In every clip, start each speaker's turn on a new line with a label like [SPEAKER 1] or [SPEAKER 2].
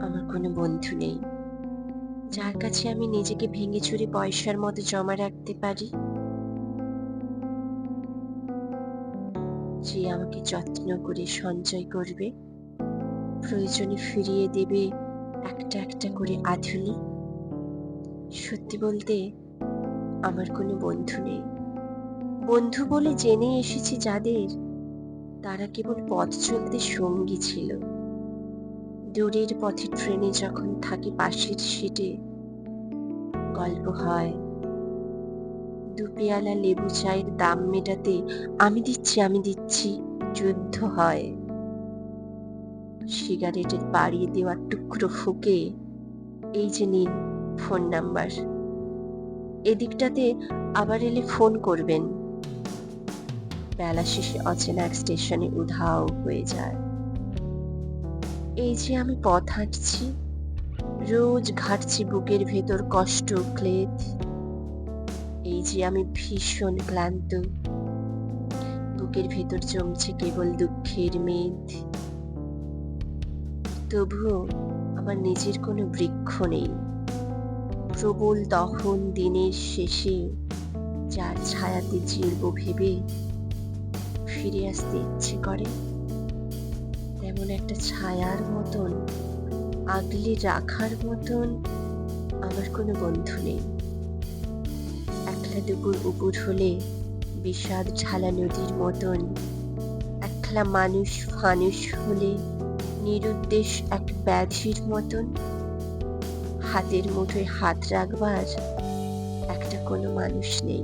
[SPEAKER 1] আমার কোনো বন্ধু নেই। যার কাছে আমি নিজেকে ভেঙে চুরে পয়সার মতো জমা রাখতে পারি। যে আমাকে যত্ন করে সঞ্চয় করবে, প্রয়োজনে ফিরিয়ে দেবে একটা একটা করে আধুলি সত্যি বলতে আমার কোনো বন্ধু নেই। বন্ধু বলে জেনে এসেছি যাদের, তারা কেবল পথ চলতে সঙ্গী ছিল। দূরের পথে ট্রেনে যখন থাকি পাশের সিটে, গল্প হয়। দু পেয়ালা লেবু চায়ের দাম মেটাতে আমি দিচ্ছি আমি দিচ্ছি, যুদ্ধ হয়। সিগারেটের বাড়িয়ে দেওয়া টুকরো ফুকে, এই যে নিন ফোন নাম্বার। এদিকটাতে আবার এলে ফোন করবেন। বেলা শেষে অচেনা এক স্টেশনে উধাও হয়ে যায়। এই যে আমি পথ হাঁটছি, রোজ ঘাটছি বুকের ভেতর কষ্ট ক্লেদ। এই যে আমি ভীষণ ক্লান্ত, বুকের ভেতর জমছে কেবল দুঃখের মেদ। তবুও আমার নিজের কোনো বৃক্ষ নেই। প্রবল তখন দিনের শেষে যার ছায়াতে জিরব ভেবে ফিরে আসতে ইচ্ছে করে। তেমন একটা ছায়ার মতন, আগলে রাখার মতন আমার কোনো বন্ধু নেই। একলা দুপুর উপুর হলে বিষাদ ঝালা নদীর মতন, একলা মানুষ ফানুষ হলে নিরুদ্দেশ এক ব্যাধির মতন, হাতের মুঠোয় হাত রাখবার একটা কোনো মানুষ নেই।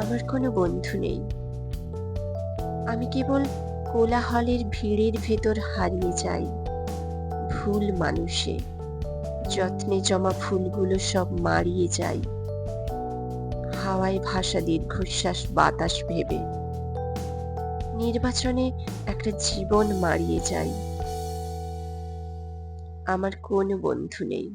[SPEAKER 1] আমার কোনো বন্ধু নেই। আমি কেবল কোলাহলের ভিড়ের ভেতর হারিয়ে যাই ভুল মানুষে, যত্নে জমা ফুলগুলো সব মারিয়ে যাই হাওয়ায় ভাসা দীর্ঘশ্বাস, বাতাস ভেবে। নির্বাচনে একটা জীবন মারিয়ে যাই আমার কোনো বন্ধু নেই।